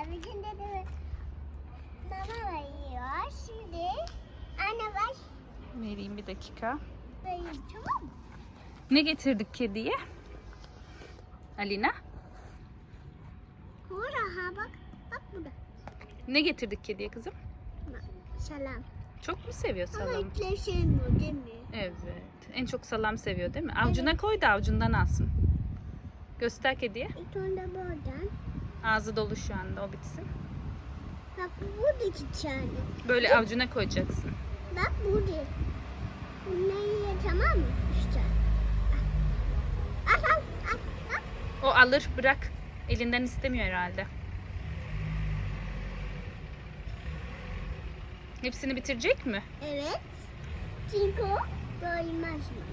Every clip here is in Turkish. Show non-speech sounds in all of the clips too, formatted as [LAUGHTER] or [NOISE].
Abicim de mama veriyor. Şimdi anne ver. Vereyim bir dakika. Vereyim tamam mı? Ne getirdik kediye? Alina. Burada ha bak. Bak burada. Ne getirdik kediye kızım? Selam. Çok mu seviyor Ama salam? ilkler sevmiyor değil mi? Evet. En çok salam seviyor değil mi? Avcuna koy da avcundan alsın. Göster kediye. İlk onda buradan. Ağzı dolu şu anda o bitsin. Bak burada iki tane. Böyle avcuna koyacaksın. Bak burada. Bunları tamam mı? İşte. Al al al. al. O alır bırak. Elinden istemiyor herhalde. Hepsini bitirecek mi? Evet. Çünkü o doymaz mı?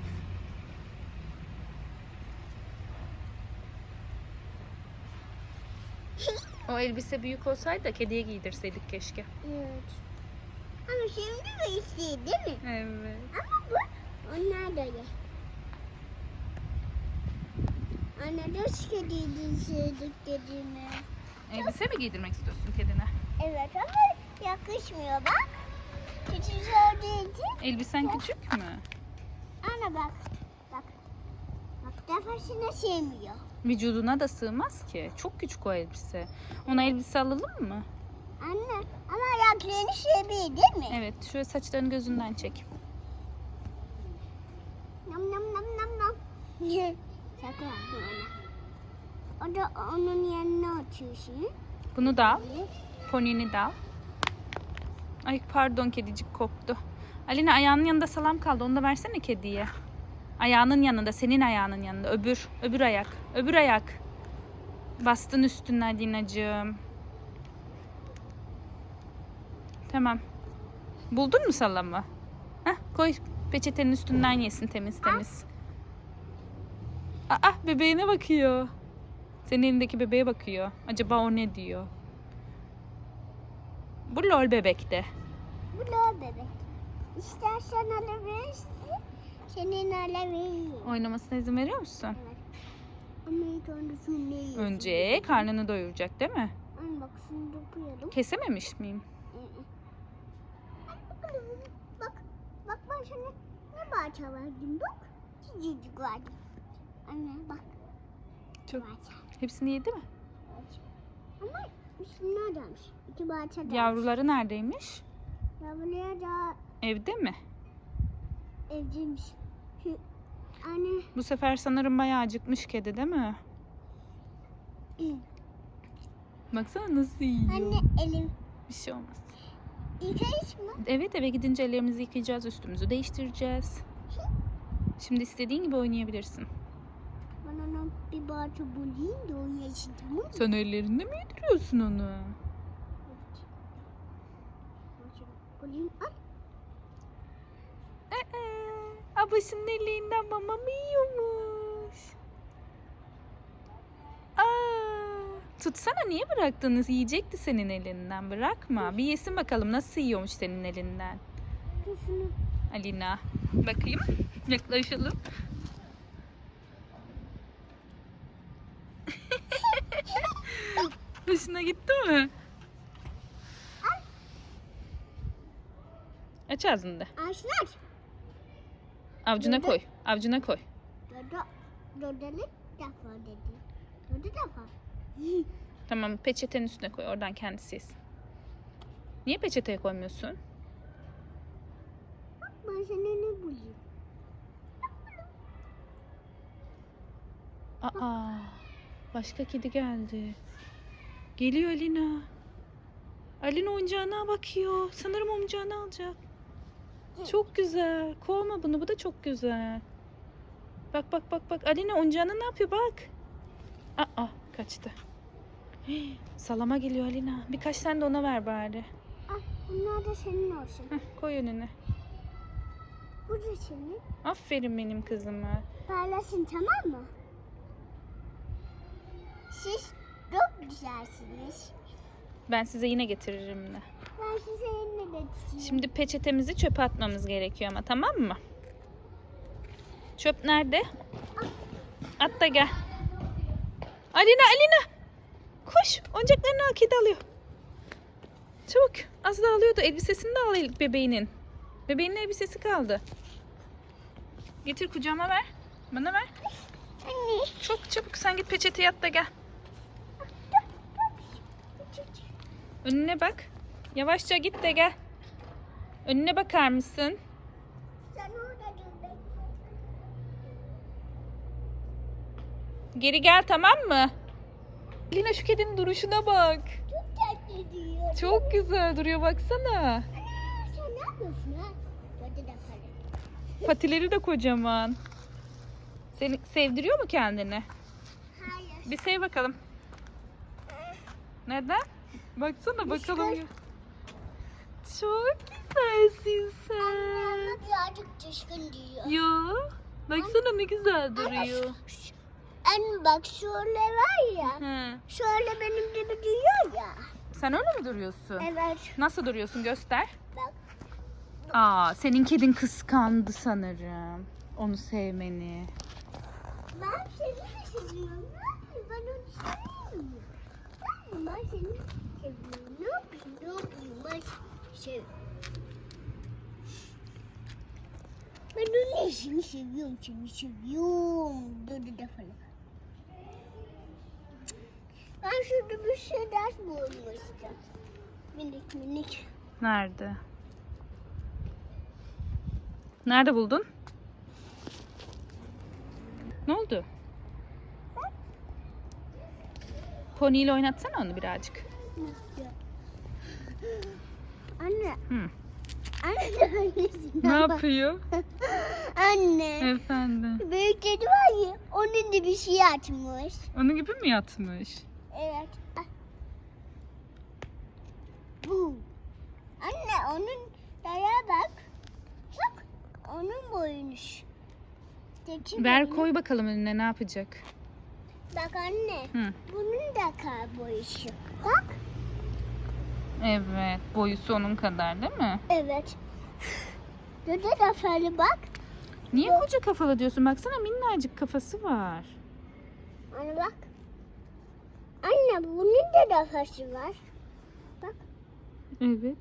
O elbise büyük olsaydı da kediye giydirseydik keşke. evet. Ama şimdi de istiyor değil mi? Evet. Ama bu onlar da ye. Anne de kediyi sevdik dediğini. Elbise mi giydirmek istiyorsun kedine? Evet ama yakışmıyor bak. Küçük olduğu için. Elbisen küçük mü? Anne bak. Defasında sevmiyor. Vücuduna da sığmaz ki. Çok küçük o elbise. Ona elbise alalım mı? Anne ama ayaklarını seviyor değil mi? Evet. Şöyle saçlarını gözünden çek. Nam nam nam nam nam. [LAUGHS] Şaka ona. O da onun yanına oturuyorsun. Bunu da al. Ponini de al. Ay pardon kedicik koptu. Alina ayağının yanında salam kaldı. Onu da versene kediye. Ayağının yanında, senin ayağının yanında. Öbür, öbür ayak. Öbür ayak. Bastın üstüne Alinacığım. Tamam. Buldun mu salamı? Heh, koy peçetenin üstünden yesin temiz temiz. Aa bebeğine bakıyor. Senin elindeki bebeğe bakıyor. Acaba o ne diyor? Bu lol bebekte. Bu da bebek. İstersen alabilirsin. Senin. Oynamasına izin veriyor musun? Evet. Ama ilk önce şunu yiyorsun. Önce karnını doyuracak değil mi? Bak şunu dokuyalım. Kesememiş miyim? Bak. Bak. Bak ben sana ne parça verdim bak. Çizicik verdim. Anne bak. Çok. Hepsini yedi mi? Ama şunlar damış. İki parça. Yavruları neredeymiş? Yavruya da Evde mi? Evciymiş. Şu, anne. Bu sefer sanırım bayağı acıkmış kedi değil mi? Baksana nasıl yiyor. Anne elim. Bir şey olmaz. Yıkayış mı? Evet eve gidince ellerimizi yıkayacağız, üstümüzü değiştireceğiz. Şimdi istediğin gibi oynayabilirsin. Bana bir parça bulayım da için tamam mı? Sen ellerinde mi yediriyorsun onu? Evet. Bulayım. Al. Ee, abasının elinden mama mı yiyormuş? Aa, tutsana niye bıraktınız? Yiyecekti senin elinden. Bırakma. Bir yesin bakalım nasıl yiyormuş senin elinden. Alina. Bakayım. Yaklaşalım. [LAUGHS] Hoşuna gitti mi? Aç ağzını da. Ağaçlar. Avcuna koy. Avcuna koy. Dodo. Dodalı defa dedi. Dodo defa. Tamam peçetenin üstüne koy. Oradan kendisi yesin. Niye peçeteye koymuyorsun? Bak ben sana ne bulayım. Aa, başka kedi geldi. Geliyor Alina. Alina oyuncağına bakıyor. Sanırım oyuncağını alacak. Çok güzel. Kovma bunu. Bu da çok güzel. Bak bak bak bak. Alina oyuncağına ne yapıyor bak. Aa kaçtı. Hii, Salama geliyor Alina. Birkaç tane de ona ver bari. Al bunlar da senin olsun. Heh, koy önüne. Bu da senin. Aferin benim kızıma. Parlasın tamam mı? Siz çok güzelsiniz. Ben size yine getiririm de. Ben size eline getireyim. Şimdi peçetemizi çöpe atmamız gerekiyor ama tamam mı? Çöp nerede? At da gel. Alina Alina. Koş. Oyuncaklarını al. Kedi alıyor. Çabuk. Az daha alıyordu. Elbisesini de al bebeğinin. Bebeğinin elbisesi kaldı. Getir kucağıma ver. Bana ver. Anne. Çok çabuk. Sen git peçete yat da gel. Önüne bak. Yavaşça git de gel. Önüne bakar mısın? Sen orada dur ben. Geri gel tamam mı? Lina şu kedinin duruşuna bak. Çok tatlı diyor. Çok güzel duruyor baksana. Ana sen ne yapıyorsun ha? Patileri de kocaman. Seni sevdiriyor mu kendini? Hayır. Bir sev bakalım. Neden? Baksana bakalım. Çıkar. Çok güzelsin Anne sen. ama birazcık düşkün diyor. Ya. Baksana ne güzel Anne, duruyor. Anne bak şöyle var ya. Hı. Şöyle benim gibi duruyor ya. Sen öyle mi duruyorsun? Evet. Nasıl duruyorsun göster. Bak. Aa, senin kedin kıskandı sanırım. Onu sevmeni. Ben seni de seviyorum. Ben onu sevmiyorum. Ben, seni. Ne yapayım? Ne yapayım? Ben sev. Ben onun seni seviyorum. Seni seviyorum. Dur dur falan. Ben şurada bir şey ders bulmuştum. Minik minik. Nerede? Nerede buldun? Ne oldu? Pony ile oynatsana onu birazcık. Anne. Hı. Anne. Ne yapıyor? [LAUGHS] Anne. Efendim. Büyük kedi var ya, onun da bir şey açmış. Onun gibi mi yatmış? Evet. Bu. Anne onun daya bak. Bak. Onun boyunmuş. Keçi Ver boynu. koy bakalım önüne ne yapacak? Bak anne. Hı. Bunun da kar boyusu. Bak. Evet. Boyusu onun kadar değil mi? Evet. Dede de şöyle bak. Niye koca kafalı diyorsun? Baksana minnacık kafası var. Anne bak. Anne bunun da kafası var. Bak. Evet.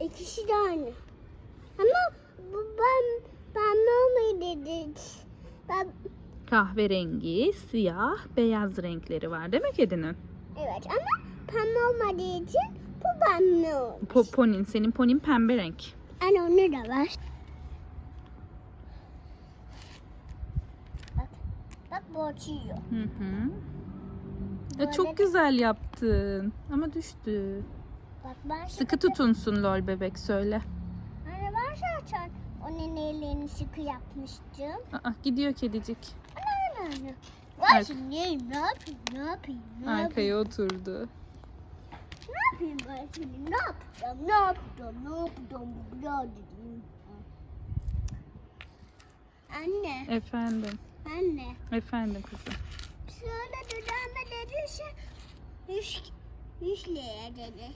İkisi de aynı. Ama bu ben ben olmayı dedi. Ben Kahverengi, siyah, beyaz renkleri var değil mi kedinin? evet ama pembe olmadığı için bu pembe olmuş. Poponin, senin ponin pembe renk. Anne onu da var. Bak. Bak bu açıyor. Hı hı. E, Böyle- çok güzel yaptın. Ama düştü. Bak ben Sıkı tutunsun lol bebek söyle. Anne ben zaten onun ellerini sıkı yapmıştım. Aa, gidiyor kedicik. Anne anne anne. Ben Ark- şimdi ne yapayım ne yapayım ne yapayım. Arkaya oturdu. Ne yapayım ben şimdi? Ne yapacağım? Ne yapacağım? Ne yapacağım? Biraz dedim. Anne, Efendim. anne. Efendim kızım. Şöyle dudağıma dediyse yüz, yüz liraya dedi.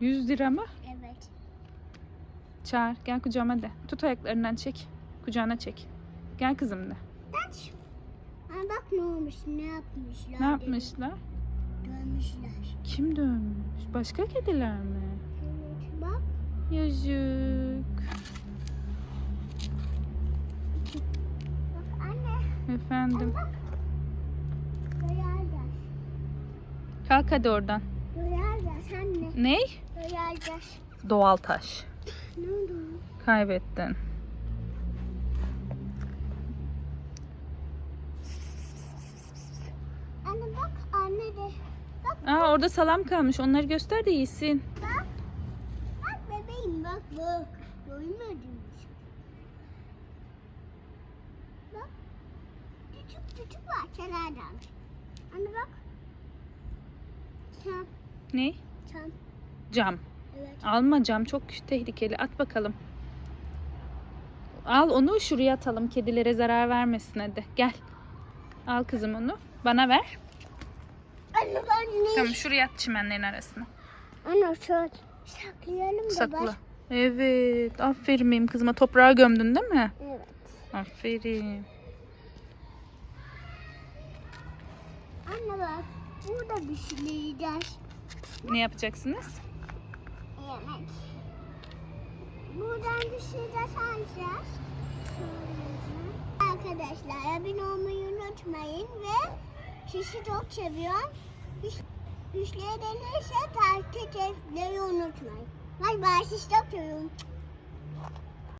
100 lira mı? Evet. Çağır. Gel kucağıma de. Tut ayaklarından çek. Kucağına çek. Gel kızım de. Ben şu- Aa, bak ne olmuş, ne yapmışlar. Ne dedi. Dövmüşler. Kim dönmüş? Başka kediler mi? Evet, bak. Yazık. Bak anne. Efendim. Bak. Kalk hadi oradan. Duyarlar anne. Ney? Duyarlar. Doğal taş. Ne oldu? Kaybettin. Anne bak anne de. Bak Aa orada salam kalmış. Onları göster de iyisin. bak. Bak bebeğim bak bak. Doymadın. Bak. Küçük küçük bahçelerden. Anne bak. Çam. Ne? Çam. Cam. Evet. Alma cam çok tehlikeli. At bakalım. Al onu şuraya atalım. Kedilere zarar vermesin hadi. Gel. Al kızım onu. Bana ver. Anne ben ne? Tamam şuraya at çimenlerin arasına. Anne şöyle saklayalım da Sakla. Evet. Aferin benim kızıma. Toprağa gömdün değil mi? Evet. Aferin. Anne bak. burada bir şey yiyeceğiz. Ne yapacaksınız? Yemek. Buradan bir şey de alacağız. Arkadaşlar abone olmayı unutmayın ve sizi çok seviyorum. Gelirse takip etmeyi unutmayın. Bay bay sizi çok seviyorum.